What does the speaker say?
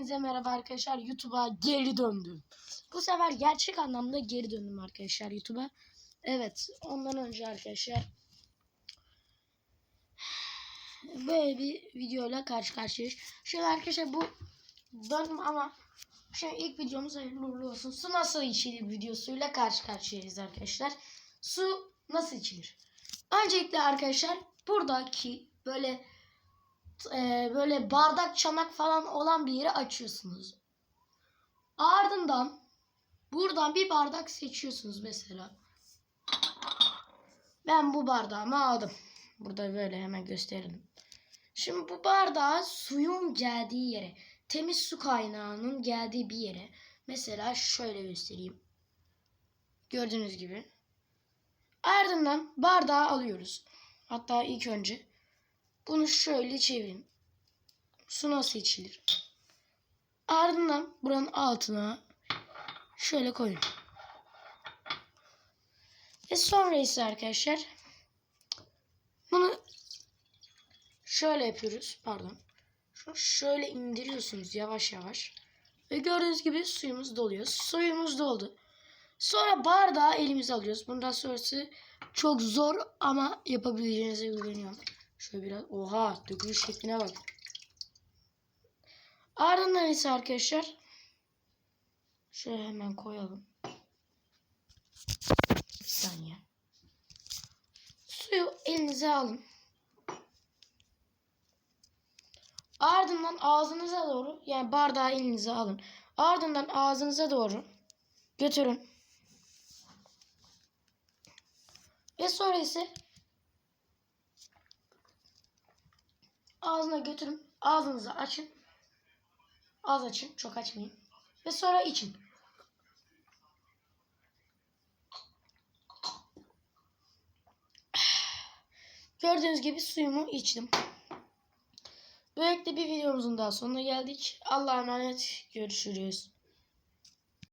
Hepinize merhaba arkadaşlar. YouTube'a geri döndüm. Bu sefer gerçek anlamda geri döndüm arkadaşlar YouTube'a. Evet, ondan önce arkadaşlar böyle bir videoyla karşı karşıyayız. Şimdi arkadaşlar bu döndüm ama şimdi ilk videomuz hayırlı uğurlu olsun. Su nasıl içilir videosuyla karşı karşıyayız arkadaşlar. Su nasıl içilir? Öncelikle arkadaşlar buradaki böyle e, böyle bardak çanak falan olan bir yeri açıyorsunuz. Ardından buradan bir bardak seçiyorsunuz mesela. Ben bu bardağımı aldım. Burada böyle hemen gösterelim. Şimdi bu bardağı suyun geldiği yere, temiz su kaynağının geldiği bir yere. Mesela şöyle göstereyim. Gördüğünüz gibi. Ardından bardağı alıyoruz. Hatta ilk önce bunu şöyle çevirin. Su nasıl içilir? Ardından buranın altına şöyle koyun. Ve sonra ise arkadaşlar bunu şöyle yapıyoruz. Pardon. Şunu şöyle indiriyorsunuz yavaş yavaş. Ve gördüğünüz gibi suyumuz doluyor. Suyumuz doldu. Sonra bardağı elimize alıyoruz. Bundan sonrası çok zor ama yapabileceğinize güveniyorum. Şöyle biraz oha dökülüş şekline bak. Ardından ise arkadaşlar şöyle hemen koyalım. Bir saniye. Suyu elinize alın. Ardından ağzınıza doğru yani bardağı elinize alın. Ardından ağzınıza doğru götürün. Ve sonra ise ağzına götürün. Ağzınızı açın. Az açın. Çok açmayın. Ve sonra için. Gördüğünüz gibi suyumu içtim. Böylelikle bir videomuzun daha sonuna geldik. Allah'a emanet. Görüşürüz.